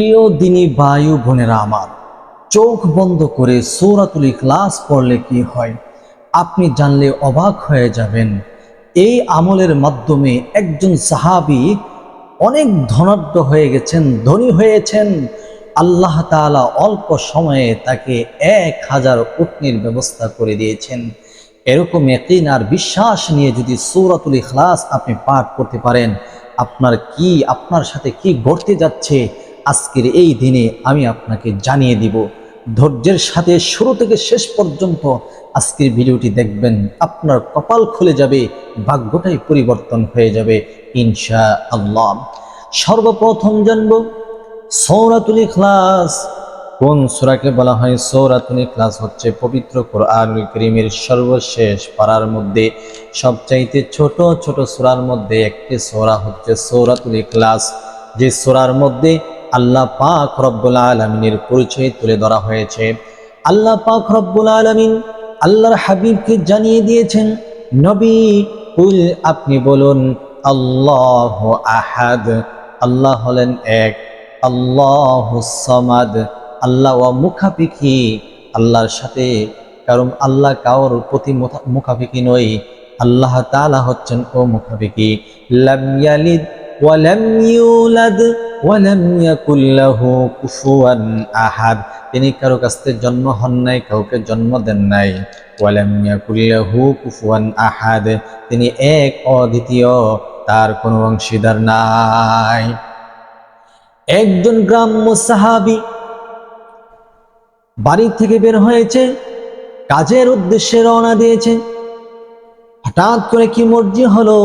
প্রিয় দিনী বায়ু বোনেরা আমার, চোখ বন্ধ করে সৌরাতুল ইখলাস পড়লে কি হয়? আপনি জানলে অবাক হয়ে যাবেন। এই আমলের মাধ্যমে একজন সাহাবি অনেক ধনাঢ্য হয়ে গেছেন, ধনী হয়েছেন। আল্লাহ তাআলা অল্প সময়ে তাকে এক হাজার উটনির ব্যবস্থা করে দিয়েছেন। এরকম একদিন আর বিশ্বাস নিয়ে যদি সৌরাতুল ইখলাস আপনি পাঠ করতে পারেন, আপনার কি, আপনার সাথে কি ঘটতে যাচ্ছে? আজকের এই দিনে আমি আপনাকে জানিয়ে দিব, ধৈর্যের সাথে শুরু থেকে শেষ পর্যন্ত আজকের ভিডিওটি দেখবেন, আপনার কপাল খুলে যাবে, ভাগ্যটাই পরিবর্তন হয়ে যাবে ইনশা আল্লাহ সর্বপ্রথম জানব, সৌরাতুল ইখলাস। কোন সূরাকে বলা হয়? সৌরাতুল ইখলাস হচ্ছে পবিত্র কোরআনুল করিমের সর্বশেষ পাড়ার মধ্যে, সবচাইতে ছোট ছোট সূরার মধ্যে একটি সূরা হচ্ছে সৌরাতুল ইখলাস। যে সূরার মধ্যে আল্লাহ পাক রব্বুল আলমিনের পরিচয় তুলে ধরা হয়েছে। আল্লাহ পাক রব্বুল আলমিন আল্লাহর হাবিবকে জানিয়ে দিয়েছেন, নবী, কুল আপনি বলুন, আল্লাহ আহাদ। আল্লাহ হলেন এক, আল্লাহ সমাদ। আল্লাহ ওয়া মুখাপিখি আল্লাহর সাথে, কারণ আল্লাহ কাউর প্রতি মুখা- মুখাপিখি নই। আল্লাহ তাআলা হচ্ছেন ও মুখাপিখি লাম ইয়ালিদ ওয়ালাম ইউলাদ। ওয়ালাম ইয়াকুল কুফুয়ান আহাদ। তিনি কারও কাছ থেকে জন্ম হন নাই, কাউকে জন্ম দেন নাই। ওয়ালাম ইয়াকুল কুফুয়ান আহাদ। তিনি এক অদ্বিতীয়, তার কোনো অংশীদার নাই। একজন গ্রাম্য সাহাবী বাড়ি থেকে বের হয়েছে, কাজের উদ্দেশ্যে রওনা দিয়েছে। হঠাৎ করে কি মর্জি হলো?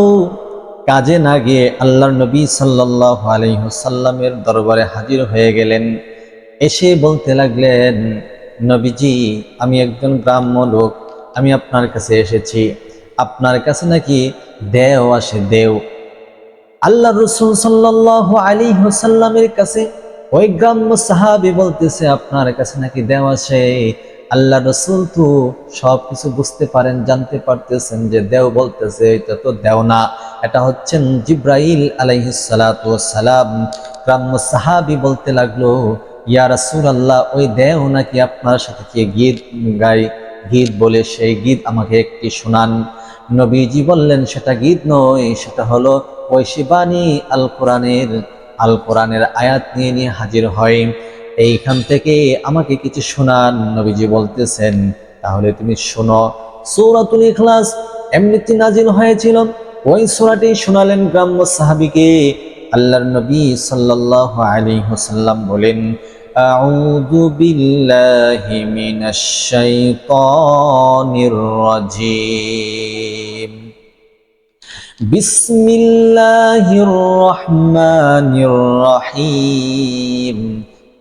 কাজে না গিয়ে আল্লাহর নবী সাল্লাহ আলহিহসাল্লামের দরবারে হাজির হয়ে গেলেন। এসে বলতে লাগলেন, নবীজি, আমি একজন গ্রাম্য লোক, আমি আপনার কাছে এসেছি। আপনার কাছে নাকি দেও আসে, দেও। আল্লাহ রসুল সাল্লাহ আলী হোসাল্লামের কাছে ওই গ্রাম্য সাহাবি বলতেছে, আপনার কাছে নাকি দেও আসে। আল্লাহ রসুল তো সব কিছু বুঝতে পারেন, জানতে পারতেছেন যে দেও বলতেছে, এটা তো দেও না। এটা হচ্ছেন জিব্রাইল আলাইহিসালাম গ্রাম্য সাহাবি বলতে লাগল, ইয়া রাসূল আল্লাহ ওই দেও নাকি আপনার সাথে কি গীত গাই গীত বলে সেই গীত আমাকে একটি শোনান। নবীজি বললেন, সেটা গীত নয়, সেটা হলো ঐশিবানী আল কোরআনের আল কোরআনের আয়াত নিয়ে নিয়ে হাজির হয়। এইখান থেকে আমাকে কিছু শোনান, নবীজি বলতেছেন, তাহলে তুমি শোনো। সৌরাতুল ইখলাস এমনিতে নাজিল হয়েছিল। ওই সোরাটি শোনালেন গ্রাম্য সাহাবিকে। আল্লাহর নবী সাল্লাল্লাহু আলাইহি ওয়াসাল্লাম বলেন, আউযু বিল্লাহি মিনাশ শাইতানির রাজিম। বিসমিল্লাহির রহমানির রহিম।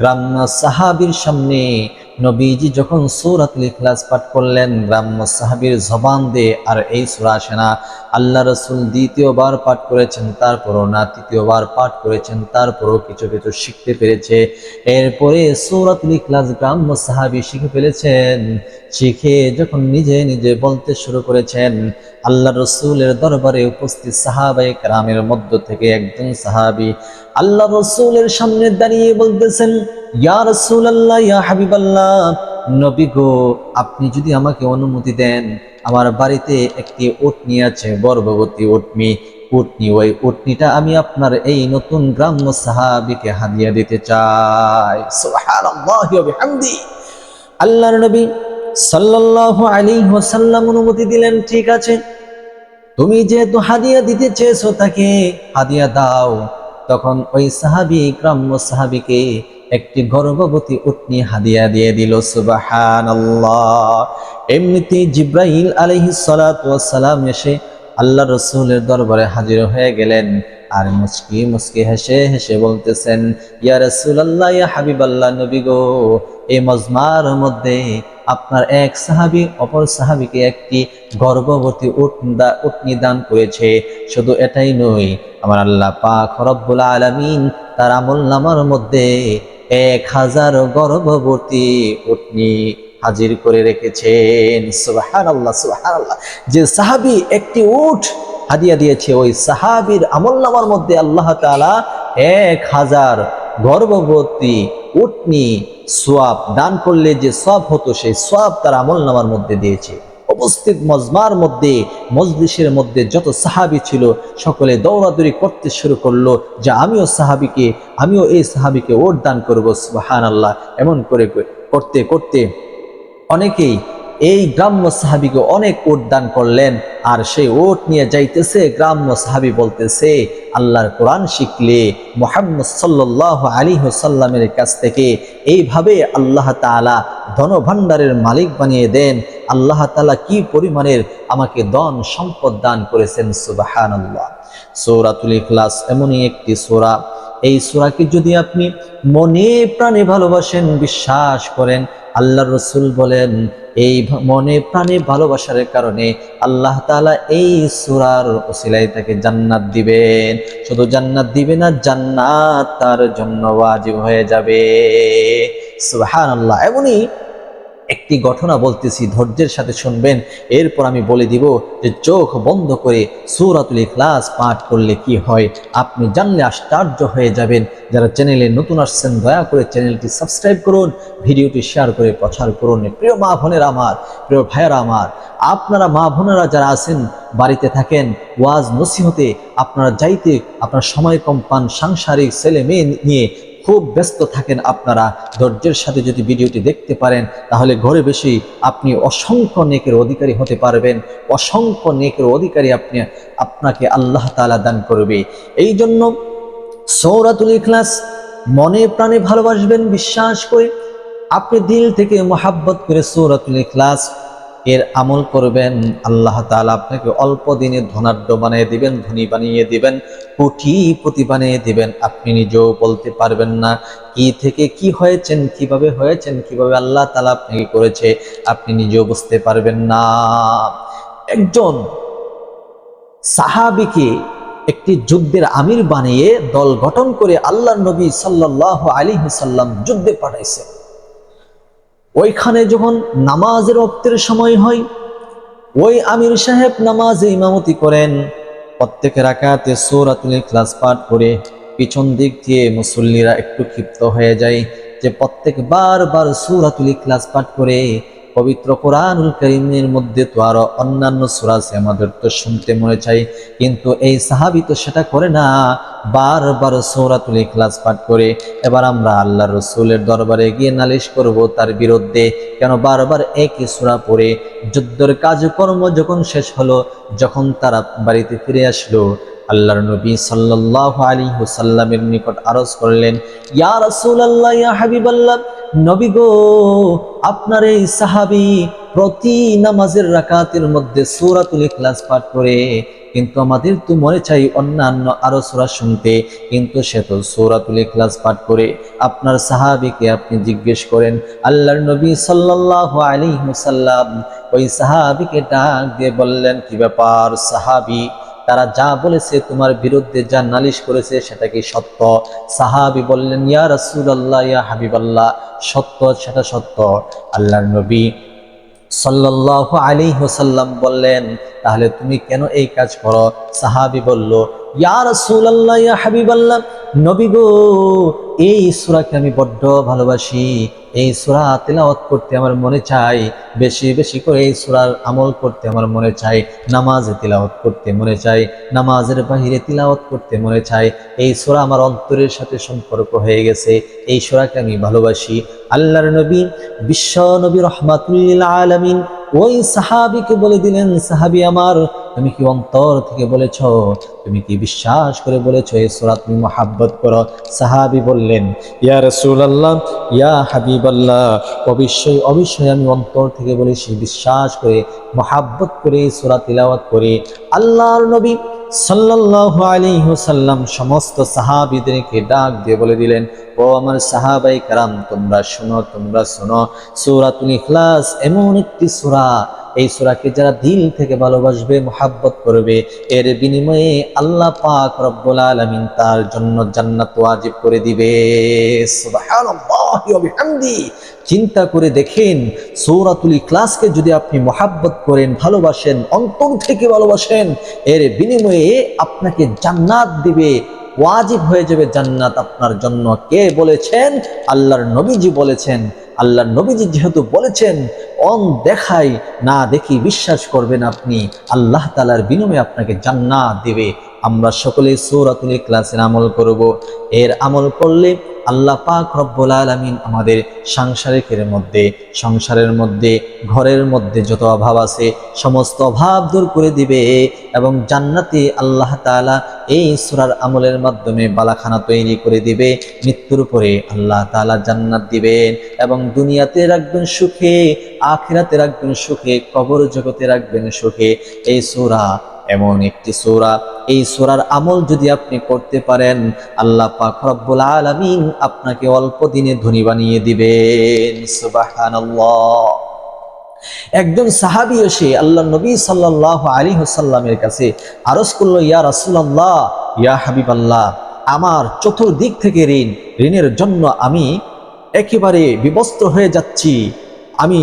গ্রাম্য সাহাবীর সামনে নবীজি যখন সূরাতুল ইখলাস পাঠ করলেন, গ্রাম্য সাহাবীর জবান দিয়ে, আর এই সূরা আসে আল্লাহ রসুল দ্বিতীয়বার পাঠ করেছেন, তারপরও না, তৃতীয়বার পাঠ করেছেন, তারপরও কিছু কিছু শিখতে পেরেছে। এরপরে সৌরাতুল ইখলাস গ্রাম্য সাহাবি শিখে ফেলেছেন। শিখে যখন নিজে নিজে বলতে শুরু করেছেন, আল্লাহ রসুলের দরবারে উপস্থিত সাহাবাই গ্রামের মধ্য থেকে একজন সাহাবি আল্লাহ রসুলের সামনে দাঁড়িয়ে বলতেছেন, ইয়া রসুল আল্লাহ ইয়া হাবিব আল্লাহ নবী গো, আপনি যদি আমাকে অনুমতি দেন, আমার বাড়িতে একটি উটনি আছে, গর্ভবতী উটনি উটনি, ওই উটনিটা আমি আপনার এই নতুন গ্রাম্য সাহাবিকে হাদিয়া দিতে চাই। আল্লাহর নবী সাল্লাল্লাহু আলাইহি ওয়াসাল্লাম অনুমতি দিলেন, ঠিক আছে, তুমি যেহেতু হাদিয়া দিতে চেয়েছো তাকে হাদিয়া দাও। তখন ওই সাহাবি গ্রাম্য সাহাবিকে একটি গর্ভবতী উটনি হাদিয়া দিয়ে দিল সুবাহান এমনিতে জিব্রাহিল আলহি সালাম এসে আল্লাহ রসুলের দরবারে হাজির হয়ে গেলেন আর মুচকি মুচকি হেসে হেসে বলতেছেন, ইয়া রসুল আল্লাহ হাবিব আল্লাহ নবী গো এই মজমার মধ্যে আপনার এক সাহাবি, অপর সাহাবিকে একটি গর্ভবতী উটনি দান করেছে। শুধু এটাই নয়, আমার আল্লাহ পাক রব্বুল আলামিন তার আমল নামার মধ্যে এক হাজার গর্ভবতী উটনি হাজির করে রেখেছেন। সুবাহান আল্লাহ সুবাহান আল্লাহ যে সাহাবি একটি উঠ হাদিয়া দিয়েছে, ওই সাহাবির আমল নামার মধ্যে আল্লাহ তাআলা এক হাজার গর্ভবতী উটনি সোয়াব দান করলে যে সব হতো, সেই সব তার আমল নামার মধ্যে দিয়েছে। উপস্থিত মজমার মধ্যে, মজলিসের মধ্যে যত সাহাবি ছিল, সকলে দৌড়াদৌড়ি করতে শুরু করল যে আমিও সাহাবিকে, আমিও এই সাহাবিকে ওট দান করব সুবাহান আল্লাহ এমন করে, করতে করতে অনেকেই এই গ্রাম্য সাহাবিকে অনেক ওট দান করলেন, আর সেই ওট নিয়ে যাইতেছে গ্রাম্য সাহাবি বলতেছে, আল্লাহর কোরআন শিখলে মোহাম্মদ সাল্লাহ আলী সাল্লামের কাছ থেকে এইভাবে আল্লাহ তালা ধনভাণ্ডারের মালিক বানিয়ে দেন। আল্লাহ তালা কি পরিমাণের আমাকে দন সম্পদ দান করেছেন সুবাহান আল্লাহ সৌরাতুল ইখলাস এমনই একটি সোরা। এই সোরাকে যদি আপনি মনে প্রাণে ভালোবাসেন, বিশ্বাস করেন আল্লাহ রসুল বলেন, এই মনে প্রাণে ভালোবাসার কারণে আল্লাহ তালা এই সুরার সিলাই তাকে জান্নাত দিবেন। শুধু জান্নাত দিবে না, জান্নাত তার জন্য ওয়াজিব হয়ে যাবে। সুহান আল্লাহ এমনই একটি ঘটনা বলতেছি, ধৈর্যের সাথে শুনবেন। এরপর আমি বলে দিব যে চোখ বন্ধ করে সূরাতুল ইখলাস পাঠ করলে কি হয়? আপনি জানলে আশ্চর্য হয়ে যাবেন। যারা চ্যানেলে নতুন আসছেন, দয়া করে চ্যানেলটি সাবস্ক্রাইব করুন, ভিডিওটি শেয়ার করে প্রচার করুন। প্রিয় মা বোনেরা আমার, প্রিয় ভাইয়েরা আমার, আপনারা মা বোনেরা যারা আছেন, বাড়িতে থাকেন, ওয়াজ নসিহতে আপনারা যাইতে, আপনার সময় কম পান, সাংসারিক ছেলে মেয়ে নিয়ে খুব ব্যস্ত থাকেন আপনারা। ধৈর্যের সাথে যদি ভিডিওটি দেখতে পারেন, তাহলে ঘরে বেশি আপনি অসংখ্য নেকের অধিকারী হতে পারবেন। অসংখ্য নেকের অধিকারী আপনি, আপনাকে আল্লাহ তাআলা দান করবে। এই জন্য সৌরাতুল ইখলাস মনে প্রাণে ভালোবাসবেন, বিশ্বাস করে। আপনি দিল থেকে মোহাব্বত করে সৌরাতুল ইখলাস এর আমল করবেন, আল্লাহ তাআলা আপনাকে অল্প দিনে ধনাঢ্য বানিয়ে দিবেন, ধনী বানিয়ে দিবেন কোটিপতি বানিয়ে দিবেন। আপনি নিজেও বলতে পারবেন না কি থেকে কি হয়েছেন, কীভাবে হয়েছেন, কীভাবে আল্লাহ তালা আপনাকে করেছে, আপনি নিজেও বুঝতে পারবেন না। একজন সাহাবিকে একটি যুদ্ধের আমির বানিয়ে দল গঠন করে আল্লাহ নবী সাল্লাহ আলী সাল্লাম যুদ্ধে পাঠাইছে ওইখানে যখন নামাজের অপ্তের সময় হয়, ওই আমির সাহেব নামাজে ইমামতি করেন। প্রত্যেক রাকাতে সৌরাতুল ক্লাস পাঠ করে পিছন দিক দিয়ে মুসল্লিরা একটু ক্ষিপ্ত হয়ে যায় যে প্রত্যেক বারবার সূরাতুল ক্লাস পাঠ করে পবিত্র কোরআনুল করিমের মধ্যে তো আরও অন্যান্য সূরা আছে, আমাদের তো শুনতে মনে চাই। কিন্তু এই সাহাবি তো সেটা করে না, বারবার সৌরাতুল ইখলাস পাঠ করে। এবার আমরা আল্লাহ রসুলের দরবারে গিয়ে নালিশ করব তার বিরুদ্ধে, কেন বারবার একই সূরা পড়ে। যুদ্ধের কাজকর্ম যখন শেষ হলো, যখন তারা বাড়িতে ফিরে আসলো আল্লাহর নবী সাল্লাল্লাহু আলাইহি ওয়াসাল্লামের নিকট আরজ করলেন, ইয়া রাসূলুল্লাহ, ইয়া হাবিবাল্লাহ, নবী গো, আপনার এই সাহাবী প্রতি নামাজের রাকাতের মধ্যে সূরাতুল ইখলাস পাঠ করে, কিন্তু আমাদের তো মনে চাই অন্যান্য আরও সূরা শুনতে, কিন্তু সে তো সূরাতুল ইখলাস পাঠ করে আপনার সাহাবীকে আপনি জিজ্ঞেস করেন, আল্লাহর নবী সাল্লাল্লাহু আলাইহি ওয়াসাল্লাম ওই সাহাবীকে ডাক দিয়ে বললেন, কি ব্যাপার সাহাবী? তারা যা বলেছে তোমার বিরুদ্ধে, যা নালিশ করেছে সেটা কি সত্য? সাহাবি বললেন, ইয়া রাসূলুল্লাহ, ইয়া হাবিবাল্লাহ। সত্য, সেটা সত্য। আল্লাহ নবী সাল্লাল্লাহু আলাইহি ওয়াসাল্লাম বললেন, তাহলে তুমি কেন এই কাজ করো? সাহাবি বলল, ইয়া রাসূলুল্লাহ, ইয়া হাবিবাল্লাহ। নবী গো, এই সূরাকে আমি বড্ড ভালোবাসি। এই সুরা তেলাওয়াত করতে আমার মনে চাই, বেশি বেশি করে এই সুরার আমল করতে আমার মনে চাই, নামাজে তিলাওয়াত করতে মনে চাই, নামাজের বাহিরে তিলাওয়াত করতে মনে চাই, এই সুরা আমার অন্তরের সাথে সম্পর্ক হয়ে গেছে, এই সুরাকে আমি ভালোবাসি। আল্লাহর নবী, বিশ্ব নবী রহমাতুল্লিল আলামিন ওই সাহাবিকে বলে দিলেন, সাহাবি আমার, তুমি কি অন্তর থেকে বলেছ? তুমি কি বিশ্বাস করে বলেছ? এই সুরা তুমি মহাব্বত করো। সাহাবি বললেন, ইয়া রাসূলুল্লাহ, ইয়া হাবিব আল্লাহ অবশ্যই অবশ্যই আমি অন্তর থেকে বলেছি, বিশ্বাস করে, মহাব্বত করে সূরা তিলাওয়াত করে। আল্লাহর নবী সাল্লাল্লাহু আলী হুসাল্লাম সমস্ত সাহাবিদেরকে ডাক দিয়ে বলে দিলেন, ও আমার সাহাবাই কারাম, তোমরা শোনো তোমরা শোনো। সুরাত এমন একটি সূরা এই সুরাকে যারা দিল থেকে ভালোবাসবে, মোহাব্বত করবে, এর বিনিময়ে আল্লাহ পাক রব্বুল আলামিন তার জন্য জান্নাত ওয়াজিব করে দিবে। চিন্তা করে দেখেন, সৌরাতুল ক্লাসকে যদি আপনি মোহাব্বত করেন, ভালোবাসেন, অন্তর থেকে ভালোবাসেন, এর বিনিময়ে আপনাকে জান্নাত দিবে, ওয়াজিব হয়ে যাবে জান্নাত আপনার জন্য। কে বলেছেন? আল্লাহর নবীজি বলেছেন আল্লাহর নবীজি যেহেতু বলেছেন, অন দেখাই না দেখি বিশ্বাস করবেন আপনি, আল্লাহ তালার বিনিময়ে আপনাকে জান্নাত দেবে। আমরা সকলে সৌরাতুল ক্লাসের আমল করব। এর আমল করলে আল্লাহ পাক রব্বুল আলামিন আমাদের সাংসারিকের মধ্যে, সংসারের মধ্যে, ঘরের মধ্যে যত অভাব আছে, সমস্ত অভাব দূর করে দিবে এবং জান্নাতে আল্লাহ তাআলা এই সূরার আমলের মাধ্যমে বালাখানা তৈরি করে দিবে। মৃত্যুর পরে আল্লাহ তাআলা জান্নাত দিবেন এবং দুনিয়াতে রাখবেন সুখে, আখিরাতে রাখবেন সুখে, কবর জগতে রাখবেন সুখে। এই সূরা এমন একটি সূরা। এই সূরার আমল যদি আপনি করতে পারেন, আল্লাহ পাক রব্বুল আলামিন আপনাকে অল্প দিনে ধনী বানিয়ে দিবেন। একজন সাহাবি এসে আল্লাহ নবী সাল্লাল্লাহু আলাইহি ওয়াসাল্লামের কাছে আরজ করল, ইয়া রাসূলুল্লাহ, ইয়া হাবিবাল্লাহ, আমার চতুর্দিক থেকে ঋণ, ঋণের জন্য আমি একেবারে বিবস্ত্র হয়ে যাচ্ছি। আমি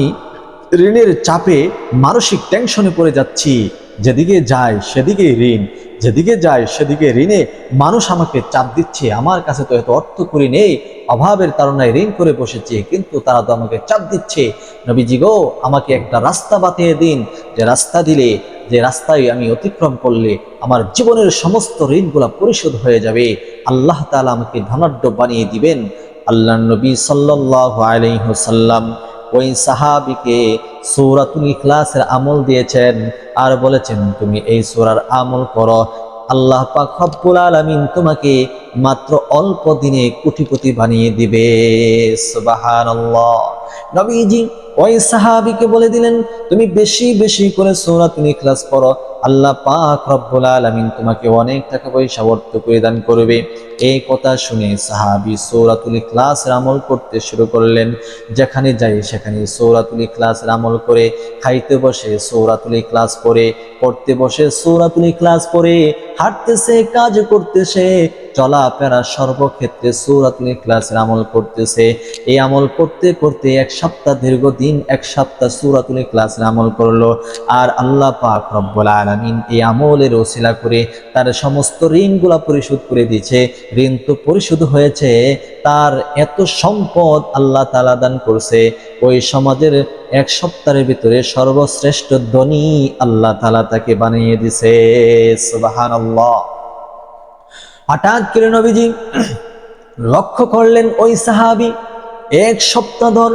ঋণের চাপে মানসিক টেনশনে পড়ে যাচ্ছি। যেদিকে যায় সেদিকে ঋণ। যেদিকে যায় সেদিকে ঋণে মানুষ আমাকে চাপ দিচ্ছে। আমার কাছে তো এত অর্থ করি নেই। অভাবের তারণায় ঋণ করে বসেছে, কিন্তু তারা তো আমাকে চাপ দিচ্ছে। নবীজি গো, আমাকে একটা রাস্তা বাতিয়ে দিন। যে রাস্তা দিলে, যে রাস্তায় আমি অতিক্রম করলে আমার জীবনের সমস্ত ঋণগুলা পরিশোধ হয়ে যাবে। আল্লাহ তাআলা আমাকে ধনাঢ্য বানিয়ে দিবেন। আল্লাহ নবী সাল্লাল্লাহু আলাইহি ওয়াসাল্লাম ওই সাহাবিকে সৌরাতুল ইখলাসের আমল দিয়েছেন আর বলেছেন, তুমি এই সৌরার আমল করো। আল্লাহ পাক হব্বুল আলমিন তোমাকে মাত্র অল্প দিনে কোটিপতি বানিয়ে দিবে। নবীজি ওই সাহাবিকে বলে দিলেন, তুমি বেশি বেশি করে সৌরাতুল ইখলাস পড়ো। আল্লাহ পাক রব্বুল আলামিন তোমাকে অনেক টাকা পয়সা অর্থ করে করবে। এই কথা শুনে সাহাবি সৌরাতুল ক্লাসের আমল করতে শুরু করলেন। যেখানে যাই সেখানে সৌরাতুল ক্লাসের আমল করে খাইতে বসে, সৌরাতুল ক্লাস পড়ে পড়তে বসে, সৌরাতুল ইখলাস পড়ে হাঁটতেছে, কাজ করতেছে চলাফেরা সর্বক্ষেত্রে সৌরাতুল ইখলাসের আমল করতেছে। এই আমল করতে করতে এক সপ্তাহ, দীর্ঘদিন এক সপ্তাহ সৌরাতুল ইখলাসের আমল করল। আর আল্লাহ পাক রব্বুল আলামিন এই আমলের ওসিলা করে তার সমস্ত ঋণগুলা পরিশোধ করে দিয়েছে। ঋণ তো পরিশোধ হয়েছে, তার এত সম্পদ আল্লাহ তালা দান করছে। ওই সমাজের এক সপ্তাহের ভিতরে সর্বশ্রেষ্ঠ ধনী আল্লাহ তালা তাকে বানিয়ে দিছে সুবহানাল্লাহ। হঠাৎ করে নবীজি লক্ষ্য করলেন ওই সাহাবি এক সপ্তাহ ধর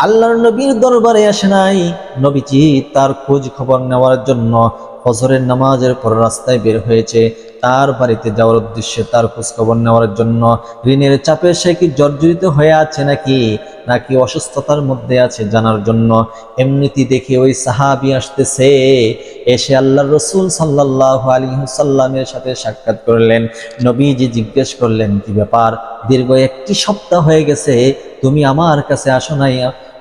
আল্লাহর নবীর দরবারে আসে নাই। নবীজি তার খোঁজ খবর নেওয়ার জন্য ফজরের নামাজের পর রাস্তায় বের হয়েছে। তার বাড়িতে যাওয়ার উদ্দেশ্যে তার খোঁজখবর নেওয়ার জন্য ঋণের চাপে সে কি জর্জরিত হয়ে আছে নাকি? নাকি অসুস্থতার মধ্যে আছে জানার জন্য। এমনিতে দেখে ওই সাহাবি আসতেছে। এসে আল্লাহ রসুল সাল্লাহ আলী সাল্লামের সাথে সাক্ষাৎ করলেন। নবীজি জিজ্ঞেস করলেন, কি ব্যাপার? দীর্ঘ একটি সপ্তাহ হয়ে গেছে। তুমি আমার কাছে আসো নাই।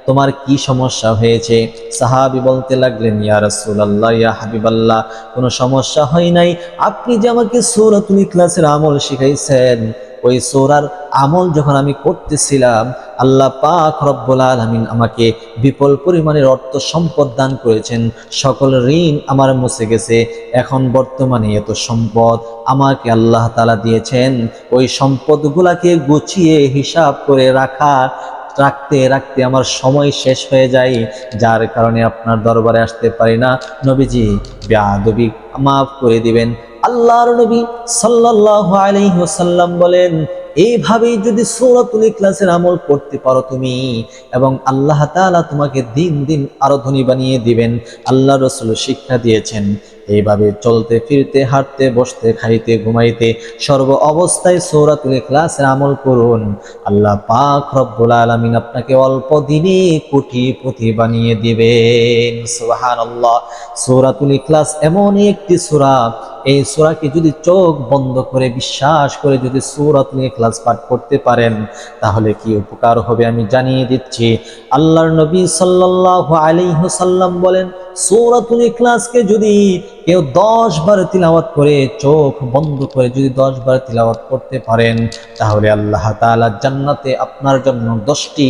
তোমার কি সমস্যা হয়েছে? সাহাবি বলতে লাগলেন, ইয়া রাসূলুল্লাহ, ইয়া হাবিবাল্লাহ, কোনো সমস্যা হয় নাই? আপনি যে আমাকে সূরাতুল ইখলাসের আমল শিখাইছেন, ওই সূরার আমল যখন আমি করতেছিলাম, আল্লাহ পাক রব্বুল আলামিন আমাকে বিপুল পরিমাণের অর্থ সম্পদ দান করেছেন। সকল ঋণ আমার মুছে গেছে। এখন বর্তমানে এত সম্পদ আমাকে আল্লাহ তাআলা দিয়েছেন। ওই সম্পদগুলাকে গুছিয়ে হিসাব করে রাখা রাখতে রাখতে আমার সময় শেষ হয়ে যায়, যার কারণে আপনার দরবারে আসতে পারি না। নবীজি বেয়াদবি মাফ করে দিবেন। আল্লাহর নবী সাল্লাল্লাহু আলাইহি ওয়াসাল্লাম বলেন, এইভাবেই যদি সূরাতুল ইখলাসের আমল করতে পারো তুমি, এবং আল্লাহ তাআলা তোমাকে দিন দিন আরও ধনী বানিয়ে দিবেন। আল্লাহ রসুল শিক্ষা দিয়েছেন। এইভাবে চলতে, ফিরতে, হাঁটতে, বসতে, খাইতে, ঘুমাইতে সর্ব অবস্থায় সৌরাতুল ইখলাসের আমল করুন। আল্লাহ পাক রব্বুল আলামিন আপনাকে অল্প দিনে কোটিপতি বানিয়ে দিবেন। সুবহানাল্লাহ। সৌরাতুল ইখলাস এমনই একটি সূরা। এই সূরাকে যদি চোখ বন্ধ করে বিশ্বাস করে যদি সূরাতুল ইখলাস পাঠ করতে পারেন, তাহলে কি উপকার হবে আমি জানিয়ে দিচ্ছি। আল্লাহর নবী সাল্লাল্লাহু আলাইহি সাল্লাম বলেন সৌরাতুল ইখলাসকে যদি কেউ দশ বার তিলাওয়াত করে, চোখ বন্ধ করে যদি দশ বার তিলাওয়াত করতে পারেন, তাহলে আল্লাহ তালা জান্নাতে আপনার জন্য দশটি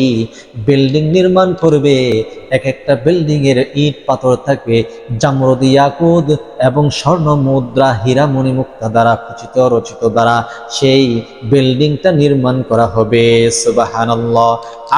বিল্ডিং নির্মাণ করবে। এক একটা বিল্ডিংয়ের ইট পাথর থাকবে। জামরুদ ইয়াকুদ এবং স্বর্ণ মুদ্রা হীরা মণিমুক্তা দ্বারা খচিত রচিত দ্বারা সেই বিল্ডিংটা নির্মাণ করা হবে। সুবাহানাল্লাহ।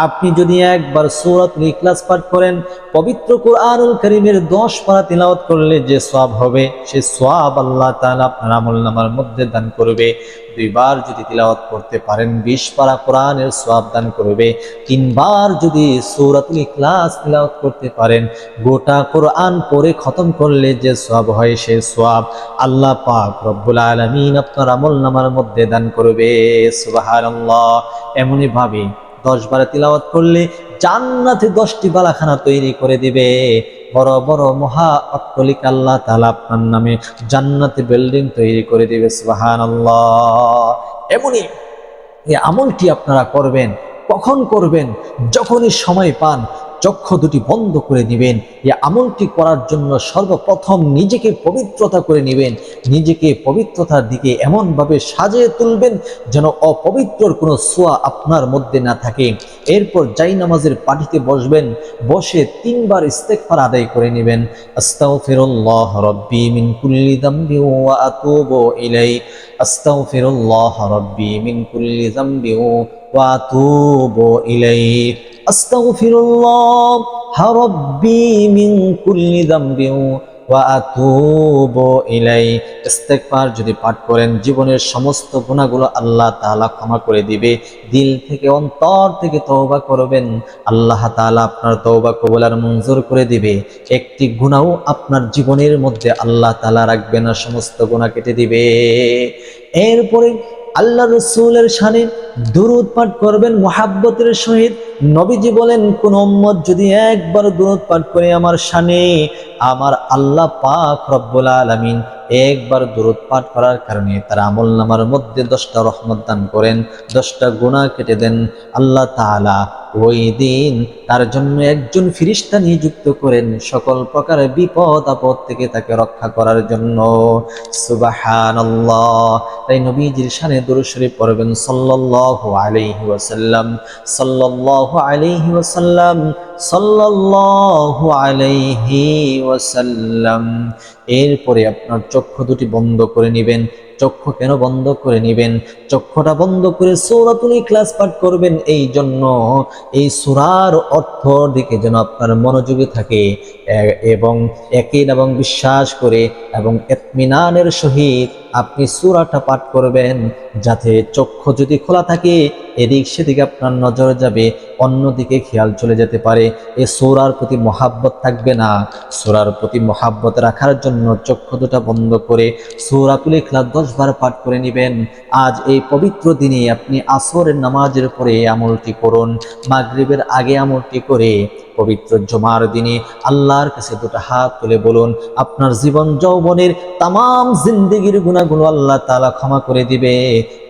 আপনি যদি একবার সুরত ইখলাস পাঠ করেন, পবিত্র কুরআনুল করিমের দশ পারা তিলাওয়াত করলে যে সব হবে, সে সওয়াব আল্লাহ তাআলা আপনার আমলনামার মধ্যে দান করবে। দুইবার যদি তিলাওয়াত করতে পারেন, বিশ পারা কোরআনের সওয়াব দান করবে। তিনবার যদি সূরাতুল ইখলাস তিলাওয়াত করতে পারেন, গোটা কোরআন পড়ে খতম করলে যে সওয়াব হয় সে সওয়াব আল্লাহ পাক রব্বুল আলামিন আপনার আমলনামার মধ্যে দান করবে। সুবহানাল্লাহ। এমনই ভাবে দশ বারে তিলাওয়াত করলে জান্নাতে দশটি বালাখানা তৈরি করে দিবে। বড় বড়, মহা অট্টলিক আল্লাহ তালা আপনার নামে জান্নাতে বিল্ডিং তৈরি করে দিবে, সুবহানাল্লাহ। এমনই এই আমলটি আপনারা করবেন, কখন করবেন, যখনই সময় পান চক্ষু দুটি বন্ধ করে দিবেন এই আমলটি করার জন্য সর্বপ্রথম নিজেকে পবিত্রতা করে নেবেন। নিজেকে পবিত্রতার দিকে এমনভাবে সাজিয়ে তুলবেন যেন অপবিত্রর কোনো সোয়া আপনার মধ্যে না থাকে। এরপর জাই নামাজের পাটিতে বসবেন, বসে তিনবার ইস্তেকফার আদায় করে নেবেন। আস্তাগফিরুল্লাহ রব্বি মিন কুল্লি যামবি ওয়া আতুবু ইলাই আস্তাগফিরুল্লাহ রব্বি মিন কুল্লি যামবি ওয়া আতুবু ইলাই যদি পাঠ করেন, জীবনের সমস্ত গুনাহগুলো আল্লাহ তাআলা ক্ষমা করে দিবে। দিল থেকে অন্তর থেকে তওবা করবেন। আল্লাহ তাআলা আপনার তওবা কবুল আর মঞ্জুর করে দিবে। একটি গুনাহও আপনার জীবনের মধ্যে আল্লাহ তাআলা রাখবে না, সমস্ত গুনাহ কেটে দিবে। এরপরে আল্লাহ রসুলের শানে দুরুদ পাঠ করবেন, মোহাব্বতের সহিত। নবীজি বলেন, কোন উম্মত যদি একবার দুরুদ পাঠ করে আমার শানে, আমার আল্লাহ পাক রব্বুল আলমিন একবার দুরুদ পাঠ করার কারণে তার আমল নামার মধ্যে দশটা রহমত দান করেন, দশটা গুণা কেটে দেন। আল্লাহ তাআলা ওই দিন তার জন্য একজন ফিরিস্তা নিযুক্ত করেন সকল প্রকার বিপদ, আপদ থেকে তাকে রক্ষা করার জন্য। সুবাহানাল্লাহ। তাই নবীজির শানে দুরূদ শরীফ পড়বেন সাল্লাল্লাহু আলাইহি ওয়াসাল্লাম। সাল্লাল্লাহু আলাইহি ওয়াসাল্লাম, সাল্লাল্লাহু আলাইহি ওয়াসাল্লাম। এরপরে আপনার চক্ষু দুটি বন্ধ করে নেবেন। চক্ষু কেন বন্ধ করে নিবেন? চক্ষুটা বন্ধ করে সৌরাতুল ক্লাস পাঠ করবেন এই জন্য এই সুরার অর্থ দিকে যেন আপনার মনোযোগী থাকে। এবং একিন এবং বিশ্বাস করে এবং এতমিনানের সহিত আপনি সুরাটা পাঠ করবেন যাতে চক্ষু যদি খোলা থাকে, এদিক সেদিকে আপনার নজর যাবে, অন্যদিকে খেয়াল চলে যেতে পারে। এই সৌরার প্রতি মহাব্বত থাকবে না। সৌরার প্রতি মহাব্বত রাখার জন্য চক্ষু দুটা বন্ধ করে সৌরাতুল ইখলাস দশ বার পাঠ করে নেবেন। আজ এই পবিত্র দিনে আপনি আসরের নামাজের পরে আমলটি করুন, মাগরিবের আগে আমলটি করে। পবিত্র জমার দিনে আল্লাহর কাছে দুটো হাত তুলে বলুন, আপনার জীবন যৌবনের তাম জিন্দিগির গুণাগুলো আল্লাহ তালা ক্ষমা করে দিবে।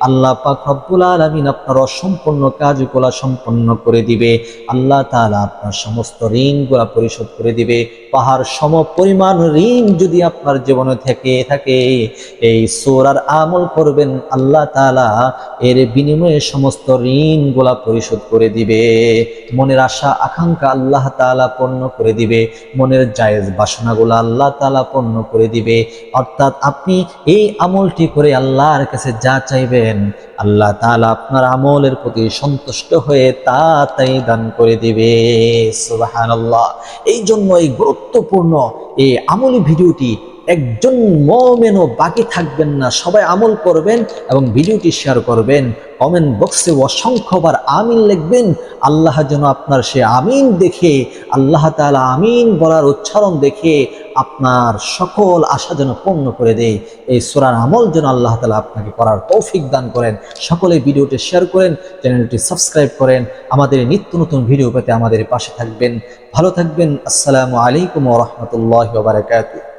আল্লাহ পাক রব্বুল আলামিন আপনার অসম্পূর্ণ কাজগুলো সম্পন্ন করে দিবে। আল্লাহ তাআলা আপনার সমস্ত ঋণগুলা পরিশোধ করে দিবে। পাহাড় সম পরিমাণ ঋণ যদি আপনার জীবনে থেকে, থাকে, এই সোরার আমল করবেন, আল্লাহ তাআলা এর বিনিময়ে সমস্ত ঋণগুলা পরিশোধ করে দিবে। মনের আশা, আকাঙ্ক্ষা আল্লাহ তাআলা পূর্ণ করে দিবে। মনের জায়েজ বাসনাগুলো আল্লাহ তাআলা পূর্ণ করে দিবে। অর্থাৎ আপনি এই আমলটি করে আল্লাহর কাছে যা চাইবেন আল্লাহ তালা আপনার আমলের প্রতি সন্তুষ্ট হয়ে তা তাই দান করে দেবে। সুবাহ এই জন্য এই গুরুত্বপূর্ণ এই আমলি ভিডিওটি একজন মমেনও বাকি থাকবেন না। সবাই আমল করবেন এবং ভিডিওটি শেয়ার করবেন। কমেন্ট বক্সে অসংখ্যবার আমিন লিখবেন। আল্লাহ যেন আপনার সে আমিন দেখে, আল্লাহ তাআলা আমিন বলার উচ্চারণ দেখে আপনার সকল আশা যেন পূর্ণ করে দেয়। এই সুরার আমল যেন আল্লাহ তাআলা আপনাকে করার তৌফিক দান করেন। সকলে ভিডিওটি শেয়ার করেন, চ্যানেলটি সাবস্ক্রাইব করেন। আমাদের নিত্য নতুন ভিডিও পেতে আমাদের পাশে থাকবেন। ভালো থাকবেন। আসসালামু আলাইকুম রাহমাতুল্লাহি ওয়া বারাকাতুহু।